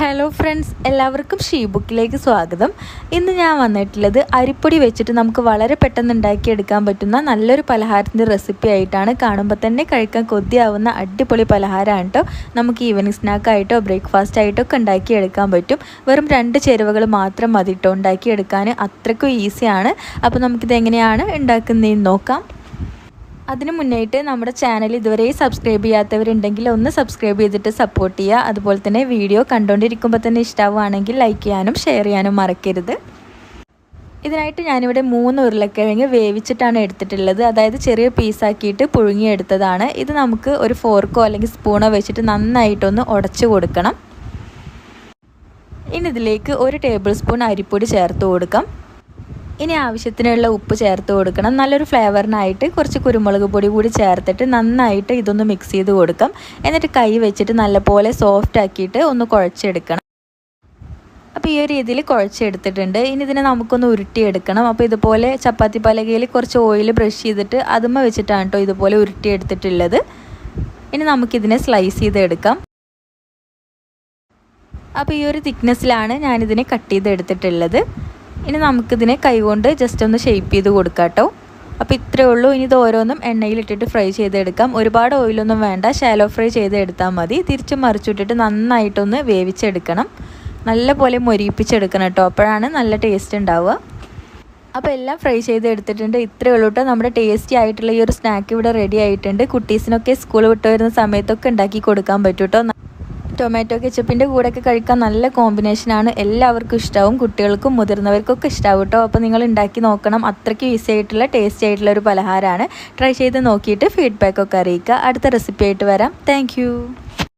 Hello friends എല്ലാവർക്കും she ബുക്കിലേക്ക് സ്വാഗതം. ഇന്ന് ഞാൻ വന്നിട്ടുള്ളത് അരിപ്പൊടി വെച്ചിട്ട് നമുക്ക് വളരെ പെട്ടെന്ന് ഉണ്ടാക്കിയെടുക്കാൻ പറ്റുന്ന നല്ലൊരു പലഹാരത്തിന്റെ റെസിപ്പി ആയിട്ടാണ് കാണുമ്പോൾ തന്നെ കഴിക്കാൻ കൊതിയാവുന്ന അടിപൊളി പലഹാരമാണ് കേട്ടോ നമുക്ക് ഈവനിങ് സ്നാക്കായിട്ടോ ബ്രേക്ക്ഫാസ്റ്റ് ആയിട്ടോ ഒക്കെ ഉണ്ടാക്കിയെടുക്കാൻ പറ്റും. വെറും രണ്ട് ചേരുവകൾ മാത്രം മതി കേട്ടോ ഉണ്ടാക്കിയെടുക്കാൻ അത്രയ്ക്കും ഈസിയാണ് അപ്പോൾ നമുക്കിത് എങ്ങനെയാണ് ഉണ്ടാക്കുന്നതെന്ന് നോക്കാം. അതിന് മുന്നായിട്ട് നമ്മുടെ ചാനൽ ഇതുവരെ സബ്സ്ക്രൈബ് ചെയ്യാത്തവരുണ്ടെങ്കിൽ ഒന്ന് സബ്സ്ക്രൈബ് ചെയ്തിട്ട് സപ്പോർട്ട് ചെയ്യുക. അതുപോലെ തന്നെ വീഡിയോ കണ്ടുകൊണ്ടിരിക്കുമ്പോൾ തന്നെ ഇഷ്ടമാവുകയാണെങ്കിൽ ലൈക്ക് ചെയ്യാനും ഷെയർ ചെയ്യാനും മറക്കരുത്. ഇതിനായിട്ട് ഞാനിവിടെ മൂന്ന് ഉരുളക്കിഴങ്ങ് വേവിച്ചിട്ടാണ് എടുത്തിട്ടുള്ളത്. അതായത് ചെറിയ പീസാക്കിയിട്ട് പുഴുങ്ങിയെടുത്തതാണ്. ഇത് നമുക്ക് ഒരു ഫോർക്കോ അല്ലെങ്കിൽ സ്പൂണോ വെച്ചിട്ട് നന്നായിട്ടൊന്ന് ഉടച്ചു കൊടുക്കണം. ഇനി ഇതിലേക്ക് ഒരു ടേബിൾ സ്പൂൺ അരിപ്പൊടി ചേർത്ത് കൊടുക്കാം. ഇനി ആവശ്യത്തിനുള്ള ഉപ്പ് ചേർത്ത് കൊടുക്കണം. നല്ലൊരു ഫ്ലേവറിനായിട്ട് കുറച്ച് കുരുമുളക് പൊടി കൂടി ചേർത്തിട്ട് നന്നായിട്ട് ഇതൊന്ന് മിക്സ് ചെയ്ത് കൊടുക്കാം. എന്നിട്ട് കൈ വെച്ചിട്ട് നല്ലപോലെ സോഫ്റ്റ് ആക്കിയിട്ട് ഒന്ന് കുഴച്ചെടുക്കണം. അപ്പോൾ ഈ ഒരു രീതിയിൽ കുഴച്ചെടുത്തിട്ടുണ്ട്. ഇനി ഇതിനെ നമുക്കൊന്ന് ഉരുട്ടിയെടുക്കണം. അപ്പോൾ ഇതുപോലെ ചപ്പാത്തി പലകയിൽ കുറച്ച് ഓയിൽ ബ്രഷ് ചെയ്തിട്ട് അതുമ്മ വെച്ചിട്ടാണ് കേട്ടോ ഇതുപോലെ ഉരുട്ടിയെടുത്തിട്ടുള്ളത്. ഇനി നമുക്കിതിനെ സ്ലൈസ് ചെയ്തെടുക്കാം. അപ്പോൾ ഈ ഒരു തിക്നെസ്സിലാണ് ഞാനിതിനെ കട്ട് ചെയ്തെടുത്തിട്ടുള്ളത്. ഇനി നമുക്കിതിനെ കൈകൊണ്ട് ജസ്റ്റ് ഒന്ന് ഷേപ്പ് ചെയ്ത് കൊടുക്കാം കേട്ടോ അപ്പോൾ ഇത്രയേ ഉള്ളൂ. ഇനി ഇത് ഓരോന്നും എണ്ണയിലിട്ടിട്ട് ഫ്രൈ ചെയ്തെടുക്കാം. ഒരുപാട് ഓയിലൊന്നും വേണ്ട. ഷാലോ ഫ്രൈ ചെയ്തെടുത്താൽ മതി. തിരിച്ച് മറിച്ചിട്ടിട്ട് നന്നായിട്ടൊന്ന് വേവിച്ചെടുക്കണം. നല്ല പോലെ മൊരിയിപ്പിച്ചെടുക്കണം കേട്ടോ. അപ്പോഴാണ് നല്ല ടേസ്റ്റ് ഉണ്ടാവുക. അപ്പോൾ എല്ലാം ഫ്രൈ ചെയ്ത് എടുത്തിട്ടുണ്ട് ഇത്രയേ ഉള്ളൂ കേട്ടോ. നമ്മുടെ ടേസ്റ്റി ആയിട്ടുള്ള ഈ ഒരു സ്നാക്ക് ഇവിടെ റെഡി ആയിട്ടുണ്ട്. കുട്ടീസിനൊക്കെ സ്കൂൾ വിട്ട് വരുന്ന സമയത്തൊക്കെ ഉണ്ടാക്കി കൊടുക്കാൻ പറ്റും കേട്ടോ. ടൊമാറ്റോ കെച്ചപ്പിന്റെ കൂടെയൊക്കെ കഴിക്കാൻ നല്ല കോമ്പിനേഷനാണ് എല്ലാവർക്കും ഇഷ്ടമാവും കുട്ടികൾക്കും മുതിർന്നവർക്കൊക്കെ ഇഷ്ടമാവും കേട്ടോ അപ്പോൾ നിങ്ങൾ ഉണ്ടാക്കി നോക്കണം. അത്രയ്ക്ക് ഈസി ആയിട്ടുള്ള ടേസ്റ്റി ആയിട്ടുള്ള ഒരു പലഹാരമാണ്. ട്രൈ ചെയ്ത് നോക്കിയിട്ട് ഫീഡ്ബാക്ക് ഒക്കെ അറിയിക്കുക. അടുത്ത റെസിപ്പി ആയിട്ട് വരാം. താങ്ക്